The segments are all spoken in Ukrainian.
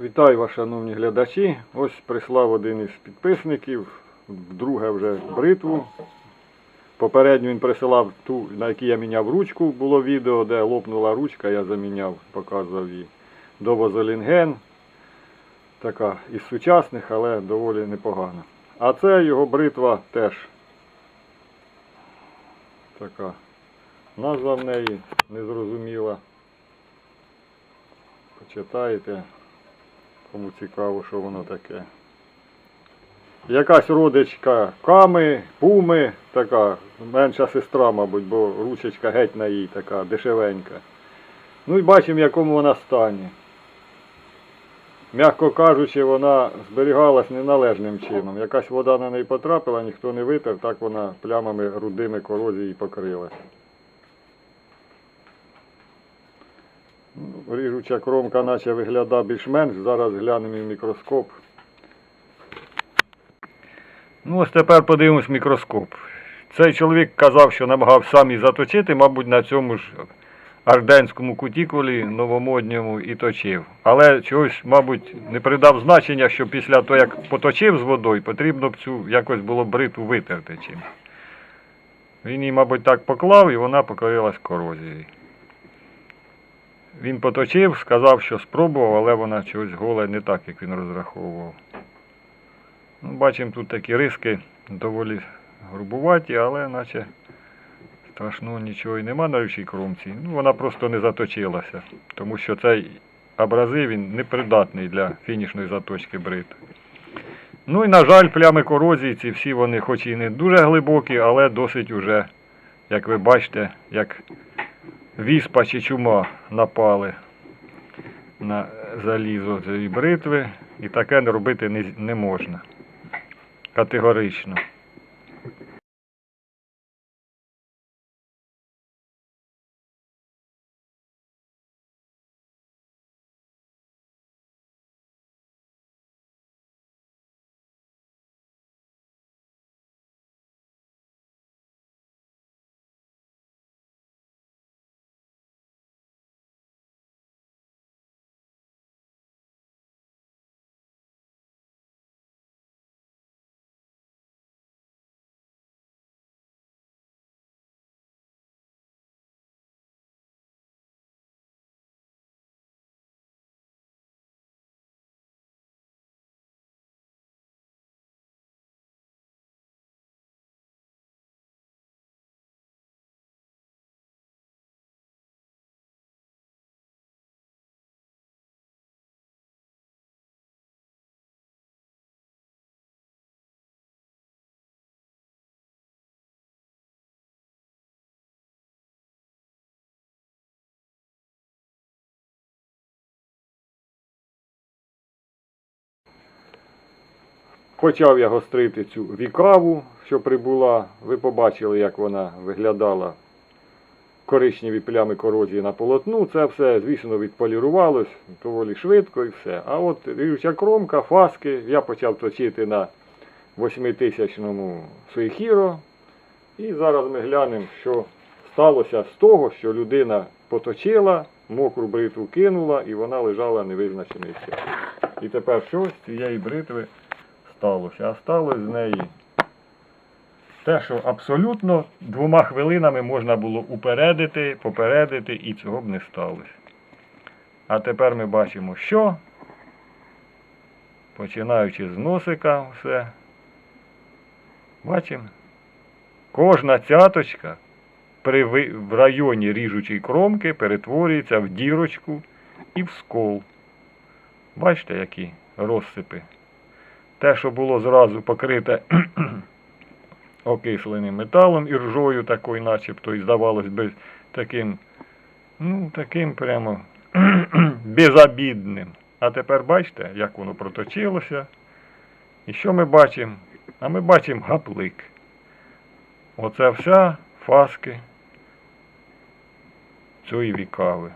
Вітаю вас, шановні глядачі. Ось прислав один із підписників, вдруге вже бритву. Попередньо він присилав ту, на якій я міняв ручку, було відео, де лопнула ручка, я заміняв, показував її. Довозолінген. Така із сучасних, але доволі непогана. А це його бритва теж така. Назва в неї незрозуміла. Почитаєте. Кому цікаво, що воно таке. Якась родичка ками, пуми, така, менша сестра, мабуть, бо ручечка геть на їй така дешевенька. Ну і бачимо, в якому вона стані. М'яко кажучи, вона зберігалась неналежним чином. Якась вода на неї потрапила, ніхто не витер, так вона плямами рудими корозії покрилась. Ріжуча кромка наче виглядає більш-менш. Зараз глянемо в мікроскоп. Ну, ось тепер подивимось мікроскоп. Цей чоловік казав, що намагав сам і заточити, мабуть, на цьому ж арденському кутікулі новомодньому і точив. Але чогось, мабуть, не придав значення, що після того, як поточив з водою, потрібно б цю якось було бритву витерти чим. Він її, мабуть, так поклав і вона покорилась корозією. Він поточив, сказав, що спробував, але вона чогось гола не так, як він розраховував. Ну, бачимо тут такі риски доволі грубуваті, але наче страшного нічого і нема на річій кромці. Ну, вона просто не заточилася, тому що цей абразив він непридатний для фінішної заточки бритви. Ну і, на жаль, плями корозії, ці всі вони хоч і не дуже глибокі, але досить уже, як ви бачите, як віспа чи чума напали на залізо цієї бритви, і таке робити не, можна. Категорично. Почав я гострити цю вікаву, що прибула. Ви побачили, як вона виглядала коричневі плями корозії на полотну. Це все, звісно, відполірувалось доволі швидко і все. А от ріжуча кромка, фаски, я почав точити на 8000-му Суїхіро. І зараз ми глянемо, що сталося з того, що людина поточила, мокру бритву кинула і вона лежала невизначений час. І тепер що з цієї бритви сталося? А сталося з неї те, що абсолютно двома хвилинами можна було упередити, попередити, і цього б не сталося. А тепер ми бачимо, що, починаючи з носика, все. Бачимо, кожна цяточка при в районі ріжучої кромки перетворюється в дірочку і в скол. Бачите, які розсипи. Те, що було зразу покрите окисленим металом і ржою такою, начебто, і здавалось би таким, ну, таким прямо безобідним. А тепер бачите, як воно проточилося. І що ми бачимо? А ми бачимо гаплик. Оце вся фаски цієї вікави.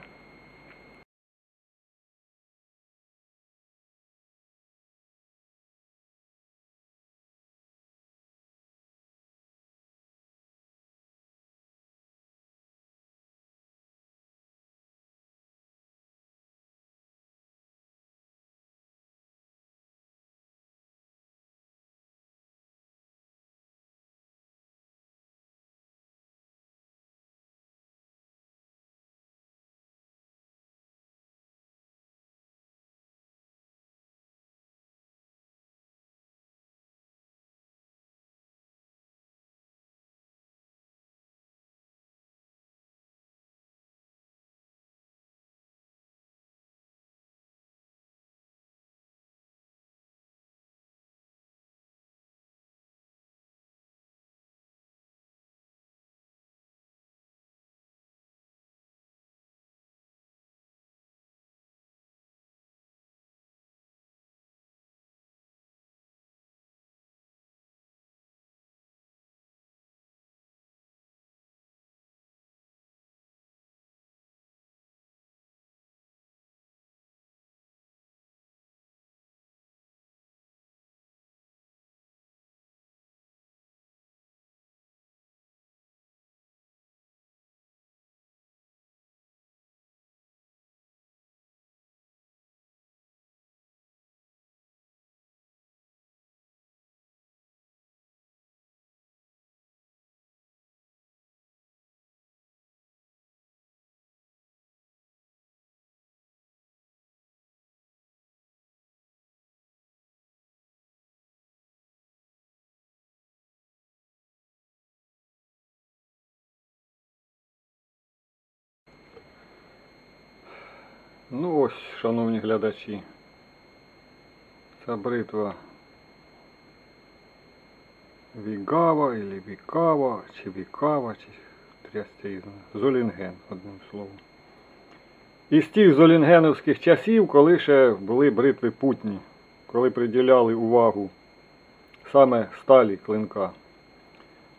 Ну ось, шановні глядачі. Ця бритва Вігава, или Вікава, чи Вікава, чи трястя. Золінген, одним словом. Із тих золінгеновських часів, коли ще були бритви путні, коли приділяли увагу саме сталі клинка.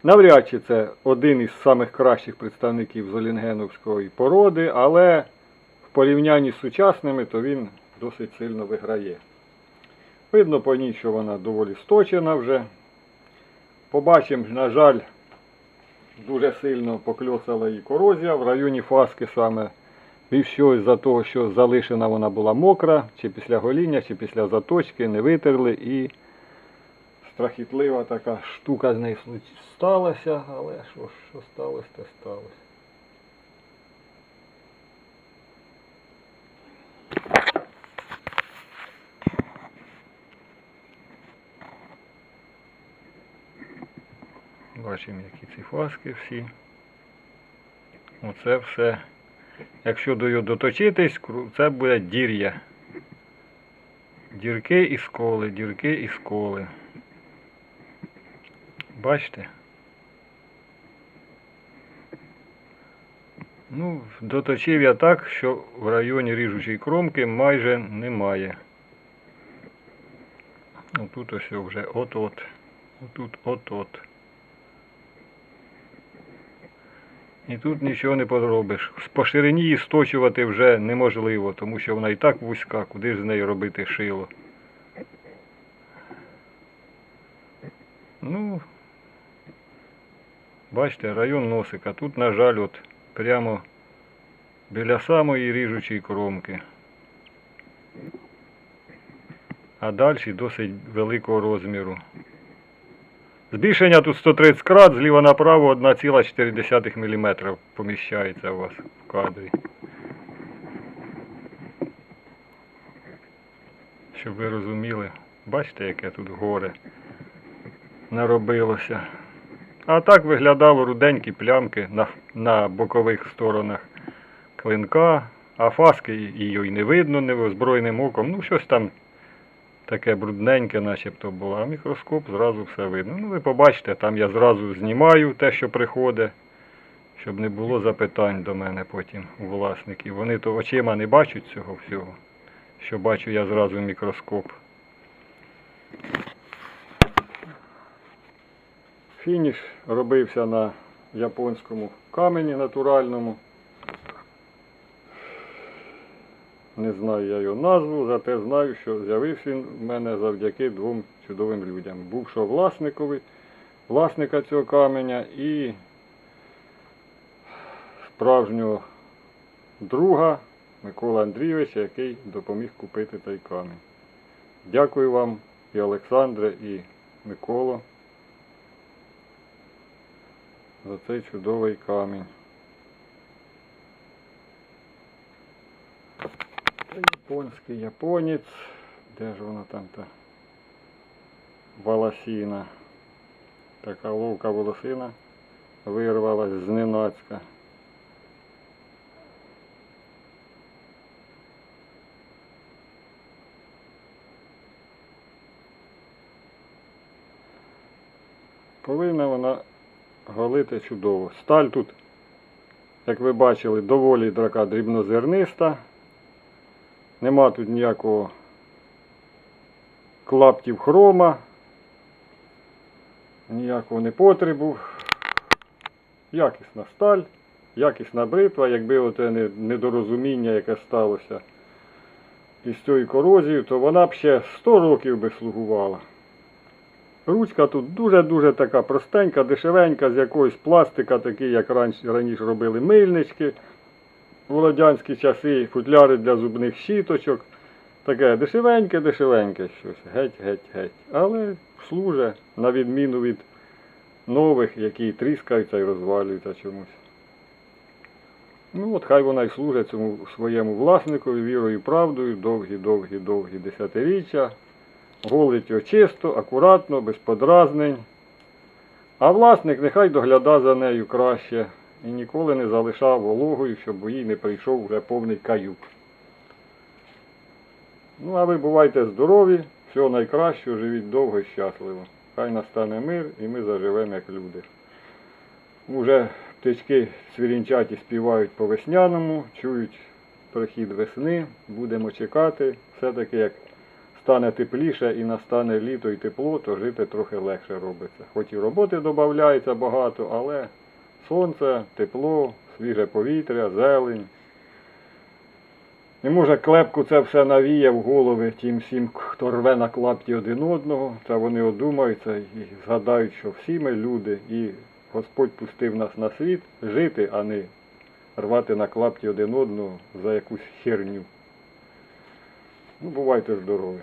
Навряд чи це один із самих кращих представників золінгеновської породи, але порівнянні з сучасними, то він досить сильно виграє. Видно по ній, що вона доволі сточена вже. Побачимо, на жаль, дуже сильно покльоцала її корозія в районі фаски саме. Що із-за того, що залишена вона була мокра, чи після гоління, чи після заточки, не витерли і страхітлива така штука з нею сталася, але що, що сталося, те сталося. Бачимо, які ці фаски всі. Оце все. Якщо до його доточитись, це буде дір'я. Дірки і сколи, дірки і сколи. Бачите? Ну, доточив я так, що в районі ріжучої кромки майже немає. Отут ось вже от-от. Отут от-от. І тут нічого не поробиш. По ширині її сточувати вже неможливо, тому що вона і так вузька, куди ж з нею робити шило. Ну, бачите, район носика. Тут, на жаль, от прямо біля самої ріжучої кромки. А далі досить великого розміру. Збільшення тут 130 крат, зліва направо 1,4 мм поміщається у вас в кадрі. Щоб ви розуміли, бачите, яке тут горе наробилося. А так виглядало руденькі плямки на, на бокових сторонах клинка, а фаски її не видно невозброєним оком. Ну, щось там таке брудненьке, начебто було, а мікроскоп зразу все видно. Ну, ви побачите, там я зразу знімаю те, що приходить, щоб не було запитань до мене потім у власників. Вони то очима не бачать цього всього, що бачу я зразу мікроскоп. Фініш робився на японському камені натуральному. Не знаю я його назву, зате знаю, що з'явився він в мене завдяки двом чудовим людям. Бувшого власникові, власника цього каменя і справжнього друга Микола Андрійовича, який допоміг купити той камінь. Дякую вам і Олександре, і Миколо за цей чудовий камінь. Це японський японець. Де ж вона там та волосіна? Така ловка волосина вирвалась зненацька. Повинна вона голити чудово. Сталь тут, як ви бачили, доволі така дрібнозерниста. Нема тут ніякого клаптів хрома, ніякого непотребу. Якісна сталь, якісна бритва, якби оте недорозуміння, яке сталося із цією корозією, то вона б ще 100 років би слугувала. Ручка тут дуже-дуже така простенька, дешевенька, з якогось пластика, такий, як раніше робили мильнички у радянські часи, футляри для зубних щіточок. Таке дешевеньке, дешевеньке щось. Геть, геть, геть. Але служить, на відміну від нових, які тріскаються і розвалюються чомусь. Ну от хай вона й служить цьому своєму власникові вірою і правдою довгі, довгі, довгі десятиріччя. Голить його чисто, акуратно, без подразнень. А власник нехай догляда за нею краще і ніколи не залишав вологою, щоб їй не прийшов вже повний каюк. Ну, а ви бувайте здорові, всього найкращого, живіть довго і щасливо. Хай настане мир і ми заживемо як люди. Уже птички свірінчаті співають по весняному, чують прихід весни, будемо чекати. Все-таки як стане тепліше і настане літо і тепло, то жити трохи легше робиться. Хоч і роботи додається багато, але сонце, тепло, свіже повітря, зелень. І може клепку це все навіє в голови тим всім, хто рве на клапті один одного, це вони одумаються і згадають, що всі ми люди, і Господь пустив нас на світ жити, а не рвати на клапті один одного за якусь херню. Ну, бувайте здорові.